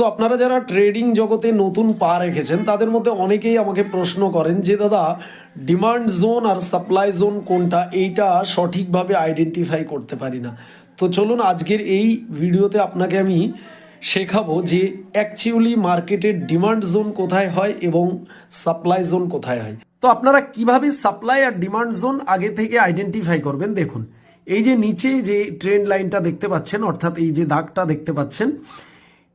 তো আপনারা যারা ট্রেডিং জগতে নতুন পা রেখেছেন, তাদের মধ্যে অনেকেই আমাকে প্রশ্ন করেন যে, দাদা ডিমান্ড জোন আর সাপ্লাই জোন কোনটা? এইটা সঠিকভাবে আইডেন্টিফাই করতে পারি না। তো চলুন আজকের এই ভিডিওতে আপনাকে আমি শেখাবো যে অ্যাকচুয়ালি মার্কেটের ডিমান্ড জোন কোথায় হয় এবং সাপ্লাই জোন কোথায় হয়। তো আপনারা কীভাবে সাপ্লাই আর ডিমান্ড জোন আগে থেকে আইডেন্টিফাই করবেন? দেখুন, এই যে নিচে যে ট্রেন্ড লাইনটা দেখতে পাচ্ছেন, অর্থাৎ এই যে দাগটা দেখতে পাচ্ছেন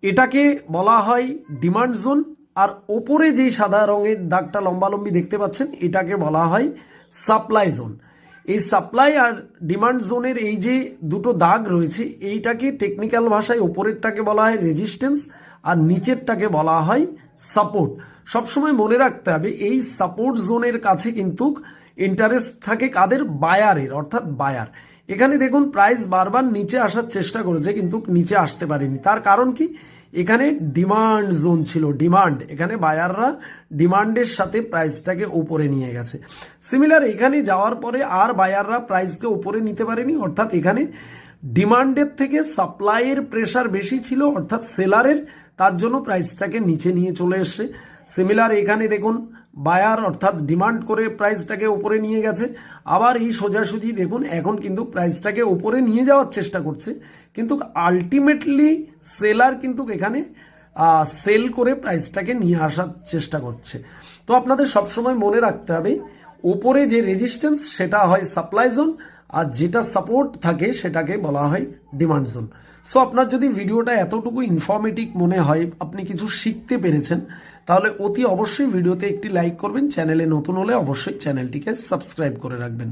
এটাকে বলা হয় ডিমান্ড জোন, আর ওপরে যেই সাদা রঙের দাগটা লম্বালম্বি দেখতে পাচ্ছেন, এটাকে বলা হয় সাপ্লাই জোন। এই সাপ্লাই আর ডিমান্ড জোনের এই যে দুটো দাগ রয়েছে, এইটাকে টেকনিক্যাল ভাষায় ওপরেরটাকে বলা হয় রেজিস্ট্যান্স, আর নিচেরটাকে বলা হয় সাপোর্ট। সবসময় মনে রাখতে হবে, এই সাপোর্ট জোনের কাছে কিন্তু ইন্টারেস্ট থাকে কাদের? বায়ারের, অর্থাৎ বায়ার। এখানে দেখুন প্রাইস বারবার নিচে আসার চেষ্টা করেছে, কিন্তু নিচে আসতে পারেনি। তার কারণ কি? এখানে ডিমান্ড জোন ছিল ডিমান্ড এখানে বায়াররা ডিমান্ডের সাথে প্রাইসটাকে ওপরে নিয়ে গেছে। সিমিলার এখানে যাওয়ার পরে আর বায়াররা প্রাইসকে ওপরে নিতে পারেনি, অর্থাৎ এখানে ডিমান্ডের থেকে সাপ্লাইয়ের প্রেশার বেশি ছিল, অর্থাৎ সেলারের, তার জন্য প্রাইসটাকে নিচে নিয়ে চলে এসছে। সিমিলার এখানে দেখুন, বায়ার অর্থাৎ ডিমান্ড করে প্রাইসটাকে উপরে নিয়ে গেছে। আবার এই সোজাসুজি দেখুন, এখন কিন্তু প্রাইসটাকে উপরে নিয়ে যাওয়ার চেষ্টা করছে। কিন্তু আলটিমেটলি সেলার কিন্তু এখানে সেল করে প্রাইসটাকে নিয়ে আসার চেষ্টা করছে। তো আপনাদের সবসময় মনে রাখতে হবে ওপরে যে রেজিস্ট্যান্স সেটা হয় সাপ্লাই জোন আর যেটা সাপোর্ট থাকে সেটাকে বলা হয় ডিমান্ড জোন সো আপনার যদি ভিডিওটা এতটুকু ইনফর্মেটিভ মনে হয়, আপনি কিছু শিখতে পেরেছেন, তাহলে অতি অবশ্যই ভিডিওতে একটি লাইক করবেন, চ্যানেলে নতুন হলে অবশ্যই চ্যানেলটিকে সাবস্ক্রাইব করে রাখবেন।